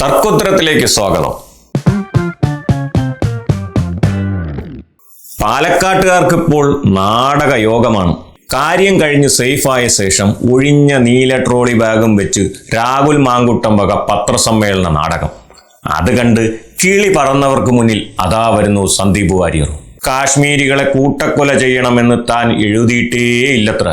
തർക്കോത്തരത്തിലേക്ക് സ്വാഗതം. പാലക്കാട്ടുകാർക്ക് ഇപ്പോൾ നാടക യോഗമാണ്. കാര്യം കഴിഞ്ഞ് സേഫായ ശേഷം ഒഴിഞ്ഞ നീല ട്രോളി ബാഗും വെച്ച് രാഹുൽ മാങ്കുട്ടം വക പത്രസമ്മേളന നാടകം. അത് കണ്ട് കിളി പറന്നവർക്ക് മുന്നിൽ അതാ വരുന്നു സന്ദീപ് വാര്യർ. കാശ്മീരികളെ കൂട്ടക്കൊല ചെയ്യണമെന്ന് താൻ എഴുതിയിട്ടേ ഇല്ലത്ര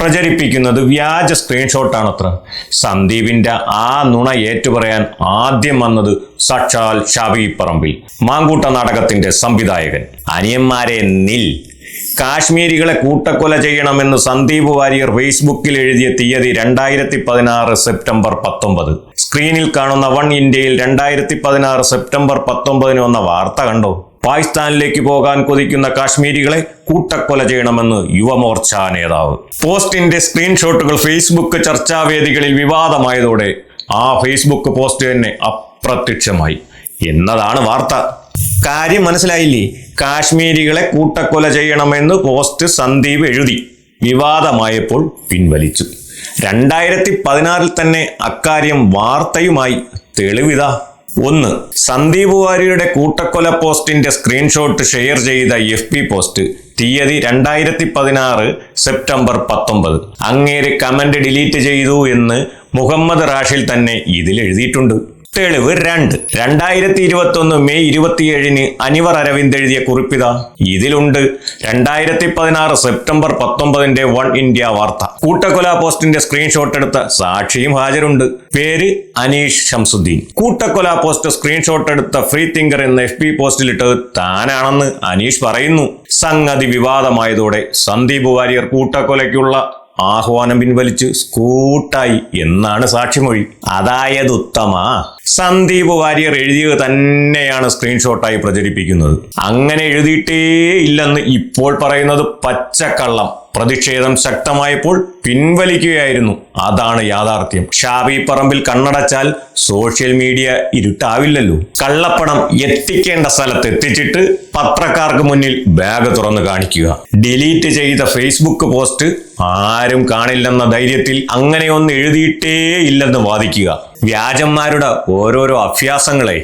പ്രചരിപ്പിക്കുന്നത് വ്യാജ സ്ക്രീൻഷോട്ടാണ് അത്ര സന്ദീപിന്റെ ആ നുണ ഏറ്റുപറയാൻ ആദ്യം വന്നത് സാക്ഷാൽ ഷാബി പറമ്പിൽ മാങ്കൂട്ട നാടകത്തിന്റെ സംവിധായകൻ. അനിയന്മാരെ നിൽ. കാശ്മീരികളെ കൂട്ടക്കൊല ചെയ്യണമെന്ന് സന്ദീപ് വാര്യർ ഫേസ്ബുക്കിൽ എഴുതിയ തീയതി രണ്ടായിരത്തി പതിനാറ് സെപ്റ്റംബർ പത്തൊമ്പത്. സ്ക്രീനിൽ കാണുന്ന വൺ ഇന്ത്യയിൽ രണ്ടായിരത്തി പതിനാറ് സെപ്റ്റംബർ പത്തൊമ്പതിന് വന്ന വാർത്ത കണ്ടോ? പാകിസ്ഥാനിലേക്ക് പോകാൻ കൊതിക്കുന്ന കാശ്മീരികളെ കൂട്ടക്കൊല ചെയ്യണമെന്ന് യുവമോർച്ച നേതാവ്. പോസ്റ്റിന്റെ സ്ക്രീൻഷോട്ടുകൾ ഫേസ്ബുക്ക് ചർച്ചാവേദികളിൽ വിവാദമായതോടെ ആ ഫേസ്ബുക്ക് പോസ്റ്റ് തന്നെ അപ്രത്യക്ഷമായി. എന്നതാണ് വാർത്ത. കാര്യം മനസ്സിലായില്ലേ? കാശ്മീരികളെ കൂട്ടക്കൊല ചെയ്യണമെന്ന് പോസ്റ്റ് സന്ദീപ് എഴുതി. വിവാദമായപ്പോൾ പിൻവലിച്ചു. രണ്ടായിരത്തി പതിനാറിൽ തന്നെ അക്കാര്യം വാർത്തയുമായി തെളിവിതാ. ഒന്ന് സന്ദീപ് വാര്യരുടെ കൂട്ടക്കൊല പോസ്റ്റിന്റെ സ്ക്രീൻഷോട്ട് ഷെയർ ചെയ്ത എഫ് പി പോസ്റ്റ് തീയതി രണ്ടായിരത്തി പതിനാറ് സെപ്റ്റംബർ പത്തൊമ്പത്. അങ്ങേര് കമന്റ് ഡിലീറ്റ് ചെയ്തു എന്ന് മുഹമ്മദ് റാഷിൽ തന്നെ ഇതിൽ എഴുതിയിട്ടുണ്ട് തെളിവ് രണ്ട്. രണ്ടായിരത്തി ഇരുപത്തി ഒന്ന് മെയ് ഇരുപത്തിയേഴിന് അനിവർ അരവിന്ദ് എഴുതിയ കുറിപ്പിത. ഇതിലുണ്ട്. രണ്ടായിരത്തി പതിനാറ് സെപ്റ്റംബർ പത്തൊമ്പതിന്റെ വൺ ഇന്ത്യ വാർത്ത. കൂട്ടക്കൊല പോസ്റ്റിന്റെ സ്ക്രീൻഷോട്ട് എടുത്ത സാക്ഷിയും ഹാജരുണ്ട്. പേര് അനീഷ് ഷംസുദ്ദീൻ കൂട്ടക്കൊല പോസ്റ്റ് സ്ക്രീൻഷോട്ട് എടുത്ത ഫ്രീ തിങ്കർ എന്ന എഫ് പി പോസ്റ്റിലിട്ടത് താനാണെന്ന് അനീഷ് പറയുന്നു. സംഗതി വിവാദമായതോടെ സന്ദീപ് വാര്യർ കൂട്ടക്കൊലയ്ക്കുള്ള ആഹ്വാനം പിൻവലിച്ച് സ്കൂട്ടായി എന്നാണ് സാക്ഷിമൊഴി. അതായത് ഉത്തമ. സന്ദീപ് വാര്യർ എഴുതിയത് തന്നെയാണ് സ്ക്രീൻഷോട്ടായി പ്രചരിപ്പിക്കുന്നത്. അങ്ങനെ എഴുതിയിട്ടേ ഇല്ലെന്ന് ഇപ്പോൾ പറയുന്നത് പച്ചക്കള്ളം. പ്രതിഷേധം ശക്തമായപ്പോൾ പിൻവലിക്കുകയായിരുന്നു. അതാണ് യാഥാർത്ഥ്യം. ഷാബി പറമ്പിൽ കണ്ണടച്ചാൽ സോഷ്യൽ മീഡിയ ഇരുട്ടാവില്ലല്ലോ. കള്ളപ്പണം എത്തിക്കേണ്ട സ്ഥലത്ത് എത്തിച്ചിട്ട് പത്രക്കാർക്ക് മുന്നിൽ ബാഗ് തുറന്ന് കാണിക്കുക. ഡിലീറ്റ് ചെയ്ത ഫേസ്ബുക്ക് പോസ്റ്റ് ആരും കാണില്ലെന്ന ധൈര്യത്തിൽ അങ്ങനെയൊന്നും എഴുതിയിട്ടേ ഇല്ലെന്ന് വാദിക്കുക. വ്യാജന്മാരുടെ ഓരോരോ അഭ്യാസങ്ങളെ